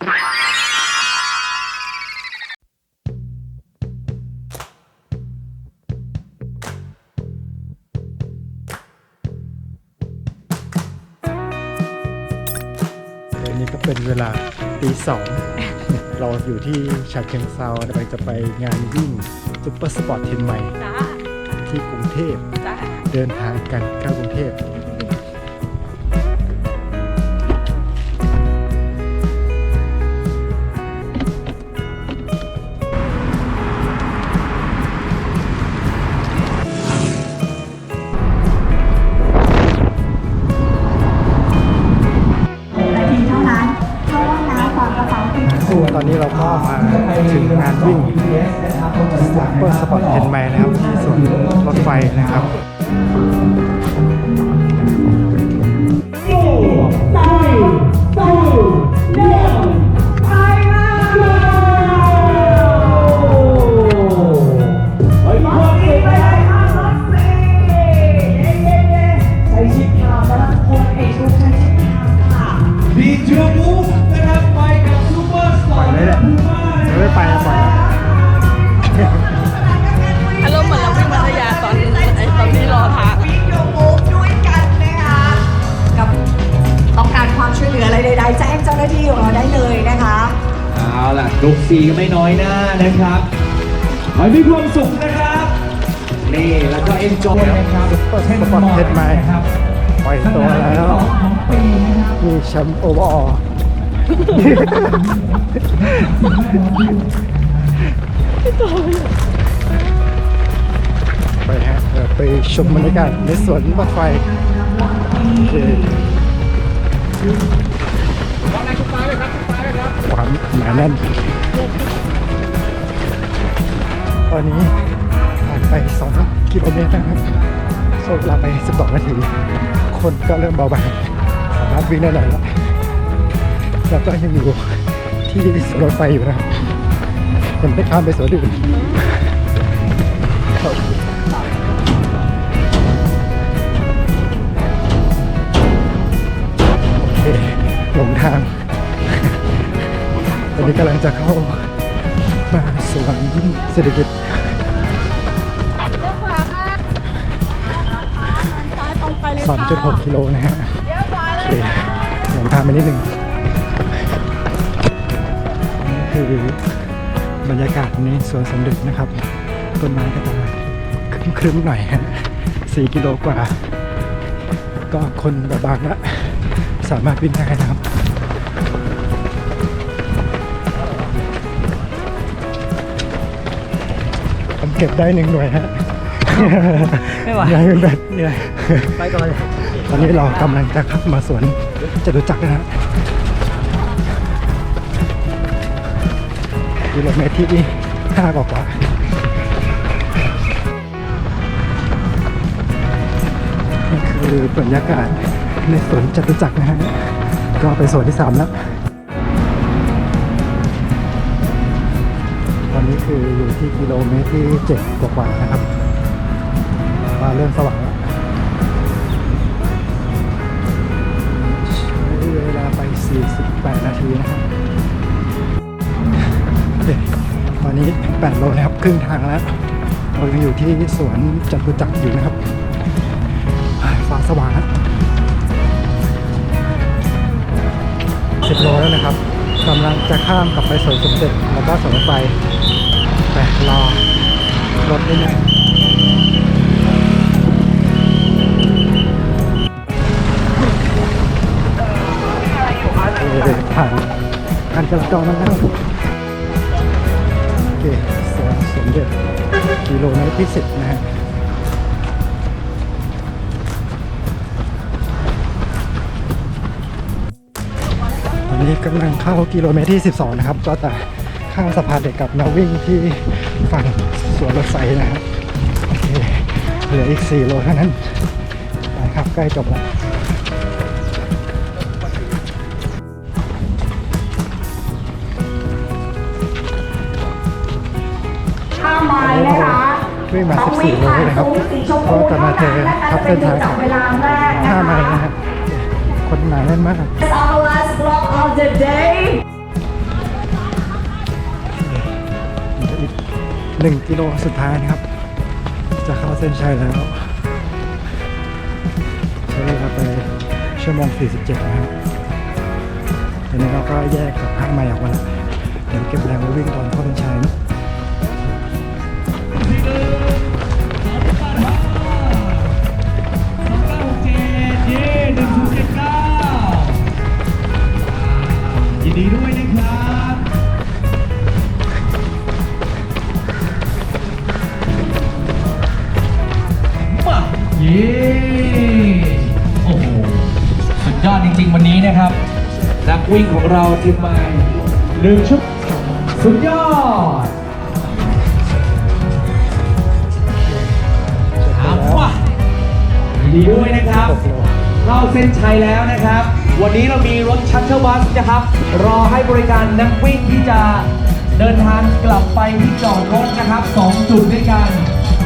อันนี้ก็เป็นเวลาตีสอง เราอยู่ที่ฉะเชิงเซากำลังจะไปงานวิ่งซุปเปอร์สปอร์ตเทนใหม่ จ้าที่กรุงเทพ จ้า เดินทางกันเข้ากรุงเทพ อนนี้เราก็มาถึงงานวิ่งซุปเปอร์สปอร์ตเทนไมนะครับที่สวนรถไฟนะครับ ล่ะกลุ่มสี่ก็ไม่น้อยหน้านะครับขอให้มีความสุขนะครับ นี่แล้วก็เอ็นจอยนะครับซุปเปอร์สปอร์ตเทนใหม่นะครับปล่อยตัวแล้วของปีนะครับมีแชมป์โอเวอร์ออลไปฮะเดี๋ยวไปชมบรรยากาศในสวนรถไฟโอเค ความหนาแน่น ตอนนี้ผ่านไป 2 กิโลเมตรนะครับโซเวลาไป 12 นาที คนก็เริ่มเบาบางสามารถวิ่งได้หน่อยแล้วแล้วก็ยังอยู่ที่สวนรถไฟอยู่นะครับยังไม่ข้ามไปสวนอื่นโอ นี้กำลังจะเข้ามาสวนเศรษฐกิจสามจุดหกกิโลนะฮะโอเคหลงทางไปนิดหนึ่งนี่คือบรรยากาศในสวนสมเด็จนะครับ ต้นไม้ก็จะครึ้มๆหน่อยฮะสี่กิโลกว่า ก็คนบบบางละสามารถวิ่งได้นะครับ เก็บได้หนึ่งหน่วยฮะไม่ไหวยังเป็นแบบเหนื่อยไปก่อนเลยตอนนี้เรากำลังจะเข้ามาสวนจตุจักรนะฮะกิโลเมตรที่ห้ากว่ากว่านี่คือบรรยากาศในสวนจตุจักรนะฮะ ก็ไปสวนที่สามแล้ว นี้คืออยู่ที่กิโลเมตรที่เจ็ดกว่าๆนะครับมาเริ่มสว่างแล้วใช้เวลาไป 48 นาทีนะครับตอนนี้8โลแล้วครับครึ่งทางแล้วเรายังอยู่ที่สวนจตุจักรอยู่นะครับฟ้าสว่างนะ10โลแล้วนะครับกำลังจะข้ามกลับไปสวนสมเด็จแล้วก็สวนรถไฟ ไปรอรถนิดนึงเออผ่านการจราจรมาแล้วโอเคสวนสมเด็จกิโลเมตรที่สิบนะฮะตอนนี้กำลังเข้ากิโลเมตรที่ 12 นะครับ ก็จะ ข้ามสะพานเด็กกับนาวิ่งที่ฝั่งสวนรถไฟนะฮะโอเคเหลืออีก 4 โลเท่านั้นไปครับใกล้จบแล้วห้าไม้นะคะวิ่งมาต้อง14 โลเลยนะครับผ่านสีชมก็พูจะมาเจอทับเส้นทางสองเวลาแรกนะคะ5ไมล์นะครับคนหนาแน่นมาก It's our last block of the day 1กิโลสุดท้ายนะครับ จะเข้าเส้นชัยแล้วใช้เวลาไปชั่วโมง 47 นะครับตอนนี้เราก็แยกกับห้างใหม่ออกมาแล้วเดี๋ยวเก็บแรงไว้วิ่งตอนเข้าเส้นชัยนะ วิ่งของเราทีมมาหนึ่งชั่วสุดยอดเอาว่ะยินดีด้วยนะครับ เข้าเส้นชัยแล้วนะครับ วันนี้เรามีรถชัตเตอร์บัสนะครับ รอให้บริการนักวิ่งที่จะเดินทางกลับไปที่จอดรถนะครับ2จุดด้วยกัน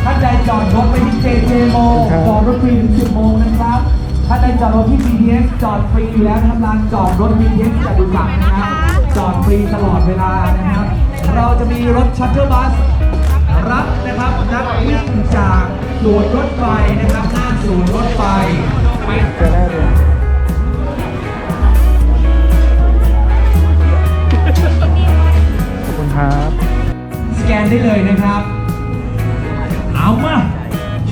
ท่านใดจอดรถไปที่เจเจโมครับจอดรถฟรีถึง10โมงนะครับ ท่าใดจอดรถที่ BTS จอดฟรีอยู่แล้วนะครับลานจอดรถ BTS จตุจักรนะครับจอดฟรีตลอดเวลานะครับ เราจะมีรถชัตเตอร์บัส รับนะครับนักวิ่งจากสวนรถไฟนะครับหน้าสวนรถไฟไปจอแล้เลยขอบคุณครับ สแกนได้เลยนะครับ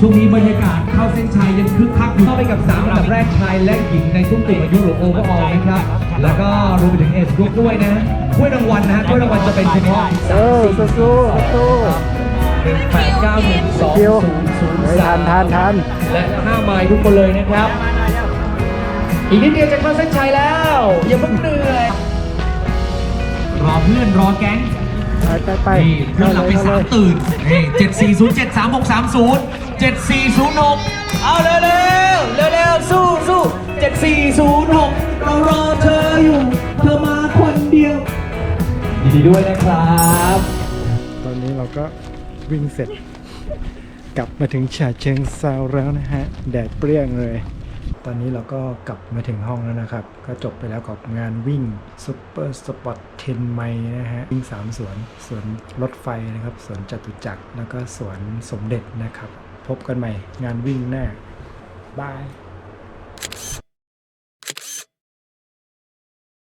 ช่วงนี้บรรยากาศเข้าเส้นชัยยังคึกคักอยู่ เข้าไปกับ3อันดับแรกชายและหญิงในทุกกลุ่มอายุหรือโอเวอร์ออลนะครับ แล้วก็รวมไปถึงเอสกรุ๊ปด้วยนะถ้วยรางวัลนะฮะถ้วยรางวัลจะเป็นเฉพาะเออสู้สู้สู้หนึ่งแปดเก้าหนึ่งสองศูนย์ศูนย์สาทานมทานทานและ5ไมล์ทุกคนเลยนะครับ อีกนิดเดียวจะเข้าเส้นชัยแล้ว อย่าเพิ่งเหนื่อยรอเพื่อนรอแก๊งไปไปนี่เพื่อนหลับไปสามตื่นนี่เจ็ดสี่ศูนย์เจ็ดสามหกสามศูนย์ เจ็ดสี่ศูนย์หกเอาเร็วเร็วเร็วเร็วสู้สู้เจ็ดสี่ศูนย์หกเรารอเธออยู่ เธอมาคนเดียวยินดีด้วยนะครับ ตอนนี้เราก็วิ่งเสร็จ กลับมาถึงฉะเชิงเซาแล้วนะฮะ แดดเปรี้ยงเลย ตอนนี้เราก็กลับมาถึงห้องแล้วนะครับ ก็จบไปแล้วกับงานวิ่งซุปเปอร์สปอร์ต10ไมนะฮะ วิ่ง 3 สวน สวนรถไฟนะครับ สวนจตุจักร แล้วก็สวนสมเด็จนะครับ พบกันใหม่งานวิ่งหน้าบาย